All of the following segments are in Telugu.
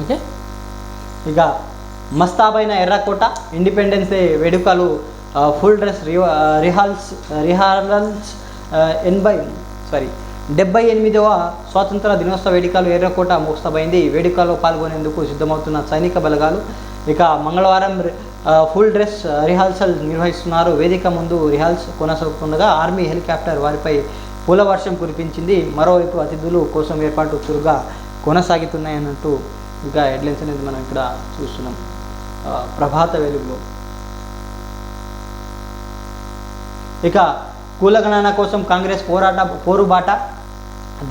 ఓకే? ఇక మస్తాబైన ఎర్రకోట ఇండిపెండెన్స్ డే వేడుకలు ఫుల్ డ్రెస్ రిహాల్స్ రిహార్సల్స్ ఎనభై సారీ డెబ్బై ఎనిమిదవ స్వాతంత్ర దినోత్సవ వేడుకలు ఎర్రకోట ముస్తాబైంది. వేడుకల్లో పాల్గొనేందుకు సిద్ధమవుతున్న సైనిక బలగాలు ఇక మంగళవారం రి- ఫుల్ డ్రెస్ రిహార్సల్ నిర్వహిస్తున్నారు. వేదిక ముందు రిహార్స్ కొనసాగుతుండగా ఆర్మీ హెలికాప్టర్ వారిపై పూల వర్షం కురిపించింది. మరోవైపు అతిథులు కోసం ఏర్పాటు చురుగా కొనసాగుతున్నాయన్నట్టు ఇంకా హెడ్లైన్స్ అనేది మనం ఇక్కడ చూస్తున్నాం. ప్రభాత వెలుగులో. ఇక కులగణన కోసం కాంగ్రెస్ పోరాట పోరుబాట.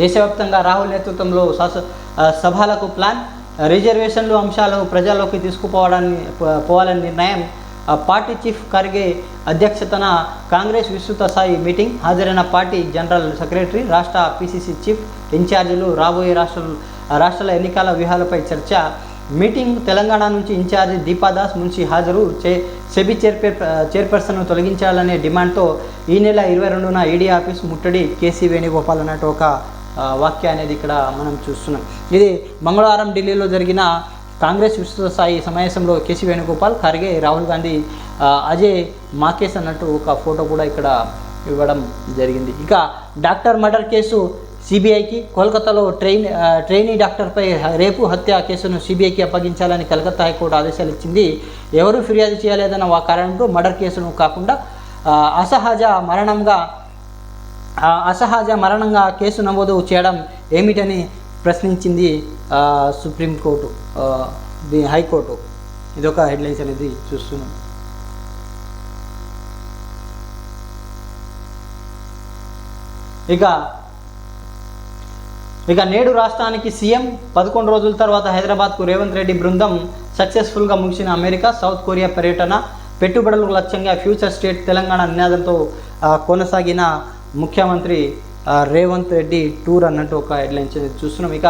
దేశవ్యాప్తంగా రాహుల్ నేతృత్వంలో శాస సభలకు ప్లాన్. రిజర్వేషన్లు అంశాలను ప్రజల్లోకి తీసుకుపోవడాన్ని పోవాలని నిర్ణయం. పార్టీ చీఫ్ ఖర్గే అధ్యక్షతన కాంగ్రెస్ విస్తృత స్థాయి మీటింగ్. హాజరైన పార్టీ జనరల్ సెక్రటరీ రాష్ట్ర పిసిసి చీఫ్ ఇన్ఛార్జీలు రాబోయే రాష్ట్ర రాష్ట్రాల ఎన్నికల వ్యూహాలపై చర్చ. మీటింగ్ తెలంగాణ నుంచి ఇన్ఛార్జి దీపాదాస్ మున్షి హాజరు. చే సెబీ చైర్పే చైర్పర్సన్ను తొలగించాలనే డిమాండ్తో ఈ నెల ఇరవై రెండున ఈడీ ఆఫీస్ ముట్టడి. కేసీ వేణుగోపాల్ అన్నట్టు ఒక వాక్య అనేది ఇక్కడ మనం చూస్తున్నాం. ఇది మంగళవారం ఢిల్లీలో జరిగిన కాంగ్రెస్ విస్తృత స్థాయి సమావేశంలో కేసీ వేణుగోపాల్ ఖర్గే రాహుల్ గాంధీ అజయ్ మాకేస్ అన్నట్టు ఒక ఫోటో కూడా ఇక్కడ ఇవ్వడం జరిగింది. ఇక డాక్టర్ మర్డర్ కేసు సిబిఐకి కోల్కతాలో ట్రైన్ ట్రైనీ డాక్టర్పై రేపు హత్య కేసును సిబిఐకి అప్పగించాలని కలకత్తా హైకోర్టు ఆదేశాలు ఇచ్చింది. ఎవరు ఫిర్యాదు చేయలేదన్న ఆ కారణంతో మర్డర్ కేసును కాకుండా అసహజ మరణంగా అసహజ మరణంగా కేసు నమోదు చేయడం ఏమిటని ప్రశ్నించింది సుప్రీంకోర్టు ఆ, హైకోర్టు. ఇదొక హెడ్లైన్స్ అనేది చూస్తున్నాం. ఇక ఇక నేడు రాష్ట్రానికి సీఎం పదకొండు రోజుల తర్వాత హైదరాబాద్కు రేవంత్ రెడ్డి బృందం సక్సెస్ఫుల్గా ముగిసిన అమెరికా సౌత్ కొరియా పర్యటన పెట్టుబడులకు లక్ష్యంగా ఫ్యూచర్ స్టేట్ తెలంగాణ నినాదంతో కొనసాగిన ముఖ్యమంత్రి రేవంత్ రెడ్డి టూర్ అన్నట్టు ఒక హెడ్లైన్స్ చూస్తున్నాం ఇక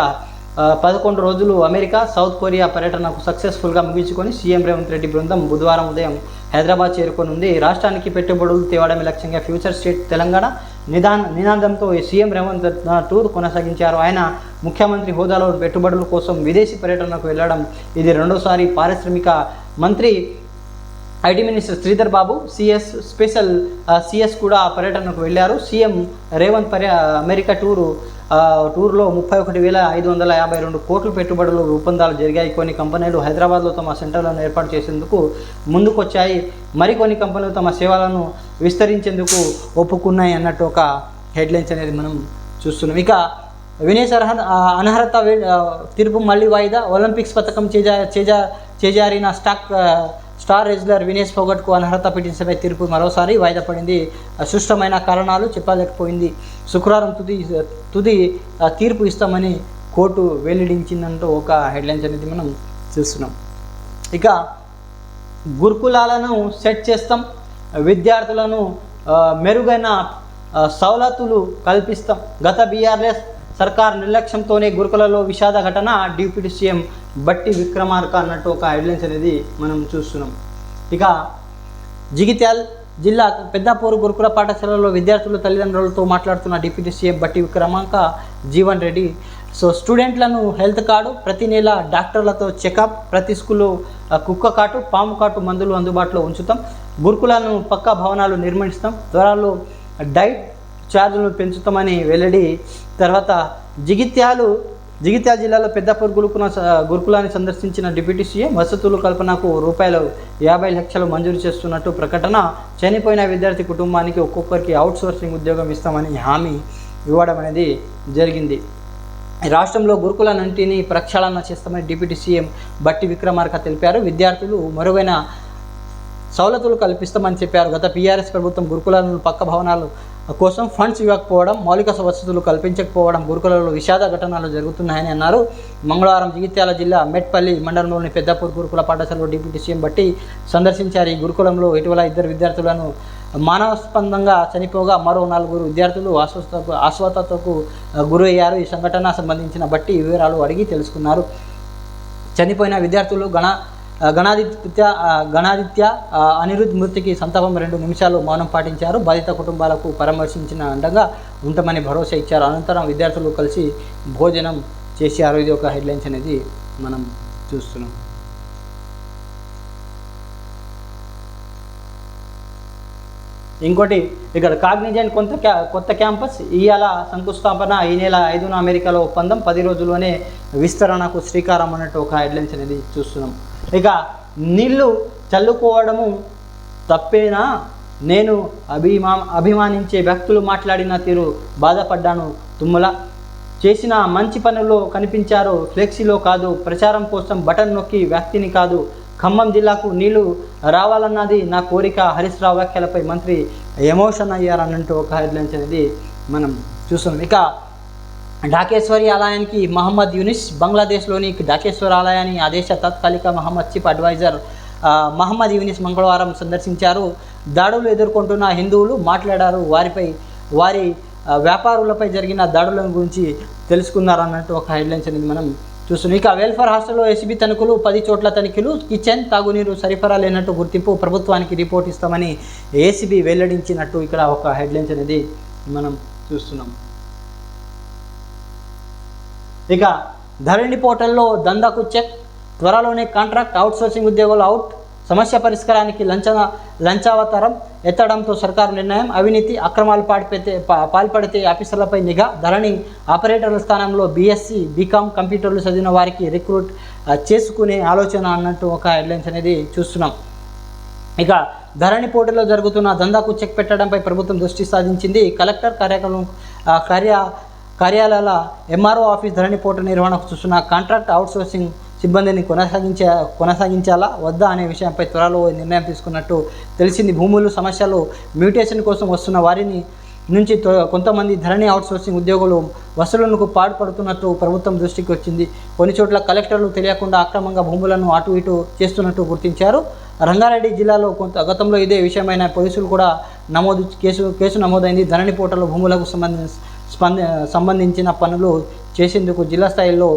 పదకొండు రోజులు అమెరికా సౌత్ కొరియా పర్యటనకు సక్సెస్ఫుల్గా ముగించుకొని సీఎం రేవంత్ రెడ్డి బృందం బుధవారం ఉదయం హైదరాబాద్ చేరుకొని ఉంది రాష్ట్రానికి పెట్టుబడులు తేవడమే లక్ష్యంగా ఫ్యూచర్ స్టేట్ తెలంగాణ నిదాన నినాదంతో సీఎం రేవంత్ టూర్ కొనసాగించారు. ఆయన ముఖ్యమంత్రి హోదాలో పెట్టుబడుల కోసం విదేశీ పర్యటనకు వెళ్ళడం ఇది రెండోసారి పారిశ్రామిక మంత్రి IT minister Sridhar Babu CS special CS కూడా పర్యటనకు వెళ్ళారు. సీఎం రేవంత్ పర్య అమెరికా టూరు టూర్లో ముప్పై ఒకటి వేల ఐదు వందల యాభై రెండు కోట్లు పెట్టుబడులు ఒప్పందాలు జరిగాయి. కొన్ని కంపెనీలు హైదరాబాద్లో తమ సెంటర్లను ఏర్పాటు చేసేందుకు ముందుకొచ్చాయి. మరికొన్ని కంపెనీలు తమ సేవలను విస్తరించేందుకు ఒప్పుకున్నాయి అన్నట్టు ఒక హెడ్లైన్స్ అనేది మనం చూస్తున్నాం. ఇక వినేశ్ అర్హ అనర్హత తీర్పు మళ్ళీ వాయిదా. ఒలింపిక్స్ పథకం చేజా చేజా చేజారిన స్టాక్ స్టార్ రెజ్యులర్ వినేష్ ఫోగట్కు అనర్హత పిటిషన్పై తీర్పు మరోసారి వాయిదా పడింది. సుష్టమైన కారణాలు చెప్పలేకపోయింది. శుక్రవారం తుది తుది తీర్పు ఇస్తామని కోర్టు వెల్లడించిందంటూ ఒక హెడ్లైన్స్ అనేది మనం చూస్తున్నాం. ఇక గురుకులాలను సెట్ చేస్తాం. విద్యార్థులను మెరుగైన సవలతులు కల్పిస్తాం. గత బీఆర్ఎస్ సర్కార్ నిర్లక్ష్యంతోనే గురుకులలో విషాద ఘటన డిప్యూటీ సీఎం బట్టి విక్రమార్క అన్నట్టు ఒక హెడ్లైన్స్ అనేది మనం చూస్తున్నాం. ఇక జిగిత్యాల్ జిల్లా పెద్దాపూరు గురుకుల పాఠశాలలో విద్యార్థుల తల్లిదండ్రులతో మాట్లాడుతున్న deputy CM Bhatti Vikramarka Jeevan Reddy. So స్టూడెంట్లను health card ప్రతి నెల డాక్టర్లతో చెకప్ ప్రతి స్కూల్లో కుక్క కాటు పాము కాటు మందులు అందుబాటులో ఉంచుతాం. గురుకులాలను పక్కా భవనాలు నిర్మిస్తాం. త్వరలో డైట్ ఛార్జీలను పెంచుతామని వెల్లడి. తర్వాత జిగిత్యాలు జిగిత్యాల జిల్లాలో పెద్దపూర్ గురుకుల గురుకులాన్ని సందర్శించిన డిప్యూటీ సీఎం వసతులు కల్పనకు రూపాయలు యాభై లక్షలు మంజూరు చేస్తున్నట్టు ప్రకటన. చనిపోయిన విద్యార్థి కుటుంబానికి ఒక్కొక్కరికి అవుట్ సోర్సింగ్ ఉద్యోగం ఇస్తామని హామీ ఇవ్వడం అనేది జరిగింది. ఈ రాష్ట్రంలో గురుకులన్నింటిని ప్రక్షాళన చేస్తామని డిప్యూటీ సీఎం బట్టి విక్రమార్క తెలిపారు. విద్యార్థులు మరుగైన సౌలతులు కల్పిస్తామని చెప్పారు. గత పీఆర్ఎస్ ప్రభుత్వం గురుకులాలను పక్క భవనాలు కోసం ఫండ్స్ ఇవ్వకపోవడం మౌలిక వసతులు కల్పించకపోవడం గురుకులలో విషాద ఘటనలు జరుగుతున్నాయని అన్నారు. మంగళవారం జగిత్యాల జిల్లా మెట్పల్లి మండలంలోని పెద్దపూర్ గురుకుల పాఠశాలలో డిప్యూటీ సీఎం బట్టి సందర్శించారు. ఈ గురుకులంలో ఇటీవల ఇద్దరు విద్యార్థులను మానవస్పందంగా చనిపోగా మరో నలుగురు విద్యార్థులు అస్వస్థకు అస్వస్థతకు గురయ్యారు ఈ సంఘటన సంబంధించిన బట్టి వివరాలు అడిగి తెలుసుకున్నారు. చనిపోయిన విద్యార్థులు గణ గణాదిత్య గణాదిత్య అనిరుద్ మృతికి సంతాపం రెండు నిమిషాలు మౌనం పాటించారు. బాధిత కుటుంబాలకు పరామర్శించిన అండగా ఉంటామని భరోసా ఇచ్చారు. అనంతరం విద్యార్థులు కలిసి భోజనం చేశారు. ఇది ఒక హెడ్లైన్స్ అనేది మనం చూస్తున్నాం. ఇంకోటి ఇక్కడ కాగ్నిజెంట్ కొంత క్యా కొత్త క్యాంపస్ ఇవాళ శంకుస్థాపన ఈ నెల ఐదున అమెరికాలో ఒప్పందం పది రోజుల్లోనే విస్తరణకు శ్రీకారం అన్నట్టు ఒక హెడ్లైన్స్ అనేది చూస్తున్నాం. ఇక నీళ్ళు చల్లుకోవడము తప్పేనా? నేను అభిమా అభిమానించే వ్యక్తులు మాట్లాడిన తీరు బాధపడ్డాను. తుమ్మల చేసిన మంచి పనుల్లో కనిపించారు. ఫ్లెక్సీలో కాదు ప్రచారం కోసం బటన్ నొక్కి వ్యక్తిని కాదు. ఖమ్మం జిల్లాకు నీళ్ళు రావాలన్నది నా కోరిక. హరీష్ రావు వ్యాఖ్యలపై మంత్రి ఎమోషన్ అయ్యారన్నట్టు ఒక హెడ్లైన్స్ అనేది మనం చూస్తున్నాం. ఇక ఢాకేశ్వరి ఆలయానికి మహమ్మద్ యూనిస్ బంగ్లాదేశ్లోని ఢాకేశ్వర ఆలయాన్ని ఆ దేశ తాత్కాలిక మహమ్మద్ చీఫ్ అడ్వైజర్ మహమ్మద్ యూనిస్ మంగళవారం సందర్శించారు. దాడులు ఎదుర్కొంటున్న హిందువులు మాట్లాడారు. వారిపై వారి వ్యాపారులపై జరిగిన దాడుల గురించి తెలుసుకున్నారన్నట్టు ఒక హెడ్లైన్స్ అనేది మనం చూస్తున్నాం. ఇక వెల్ఫేర్ హాస్టల్లో ఏసీబీ తణుకులు పది చోట్ల తనిఖీలు కిచెన్ తాగునీరు సరిఫరా లేనట్టు గుర్తింపు ప్రభుత్వానికి రిపోర్ట్ ఇస్తామని ఏసీబీ వెల్లడించినట్టు ఇక్కడ ఒక హెడ్లైన్స్ అనేది మనం చూస్తున్నాం. ఇక ధరణి పోర్టల్లో దందాకు చెక్ త్వరలోనే కాంట్రాక్ట్ అవుట్సోర్సింగ్ ఉద్యోగులు అవుట్ సమస్య పరిష్కారానికి లంచ లంచావతారం ఎత్తడంతో సర్కారు నిర్ణయం అవినీతి అక్రమాలు పాడిపెడితే పాల్పడితే ఆఫీసర్లపై నిఘా ధరణి ఆపరేటర్ల స్థానంలో బీఎస్సీ బీకామ్ కంప్యూటర్లు చదివిన వారికి రిక్రూట్ చేసుకునే ఆలోచన అన్నట్టు ఒక హెడ్లైన్స్ అనేది చూస్తున్నాం. ఇక ధరణి పోటీలో జరుగుతున్న దందాకు చెక్ పెట్టడంపై ప్రభుత్వం దృష్టి సాధించింది. కలెక్టర్ కార్యక్రమం కార్య కార్యాలయాల ఎంఆర్ఓ ఆఫీస్ ధరణి పోటీ నిర్వహణకు చూస్తున్న కాంట్రాక్ట్ అవుట్సోర్సింగ్ సిబ్బందిని కొనసాగించే కొనసాగించాలా వద్దా అనే విషయంపై త్వరలో నిర్ణయం తీసుకున్నట్టు తెలిసింది. భూములు సమస్యలు మ్యూటేషన్ కోసం వస్తున్న వారిని నుంచి కొంతమంది ధరణి అవుట్సోర్సింగ్ ఉద్యోగులు వసూళ్ళకు పాడుపడుతున్నట్టు ప్రభుత్వం దృష్టికి వచ్చింది. కొన్ని చోట్ల కలెక్టర్లు తెలియకుండా అక్రమంగా భూములను అటు ఇటు చేస్తున్నట్టు గుర్తించారు. రంగారెడ్డి జిల్లాలో కొంత గతంలో ఇదే విషయమైన పోలీసులు కూడా నమోదు కేసు కేసు నమోదైంది. ధరణి పోటలో భూములకు సంబంధించి స్పంద సంబంధించిన పనులు చేసేందుకు జిల్లా స్థాయిలో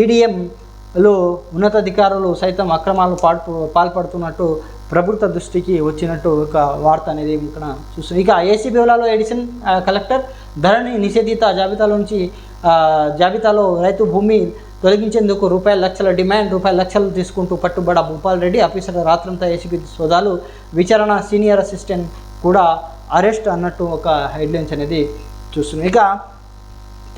ఈడిఎంలో ఉన్నతాధికారులు సైతం అక్రమాలు పాల్పు పాల్పడుతున్నట్టు ప్రభుత్వ దృష్టికి వచ్చినట్టు ఒక వార్త అనేది ఇక్కడ చూస్తుంది ఇక ఏసీబీ వివరాలో ఎడిషన్ కలెక్టర్ ధరణి నిషేధిత జాబితాలో నుంచి జాబితాలో రైతు భూమి తొలగించేందుకు రూపాయల లక్షల డిమాండ్ రూపాయల లక్షలు తీసుకుంటూ పట్టుబడ భూపాల్ రెడ్డి ఆఫీసర్ రాత్రంతా ఏసీబీ సోదాలు విచారణ సీనియర్ అసిస్టెంట్ కూడా అరెస్ట్ అన్నట్టు ఒక హెడ్లైన్స్ అనేది చూస్తున్నాం. ఇక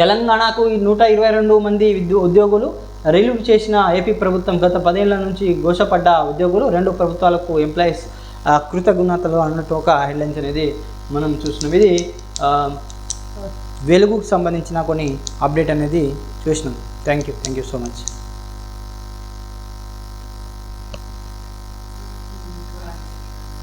తెలంగాణకు ఈ నూట ఇరవై రెండు మంది విద్యు ఉద్యోగులు రిలీవ్ చేసిన ఏపీ ప్రభుత్వం గత పదేళ్ళ నుంచి ఘోషపడ్డ ఉద్యోగులు రెండు ప్రభుత్వాలకు ఎంప్లాయీస్ కృతజ్ఞతలు అన్నట్టు ఒక హెడ్లైన్స్ అనేది మనం చూస్తున్నాం. ఇది వెలుగుకు సంబంధించిన కొన్ని అప్డేట్ అనేది చూసినాం. Thank you. Thank you so much.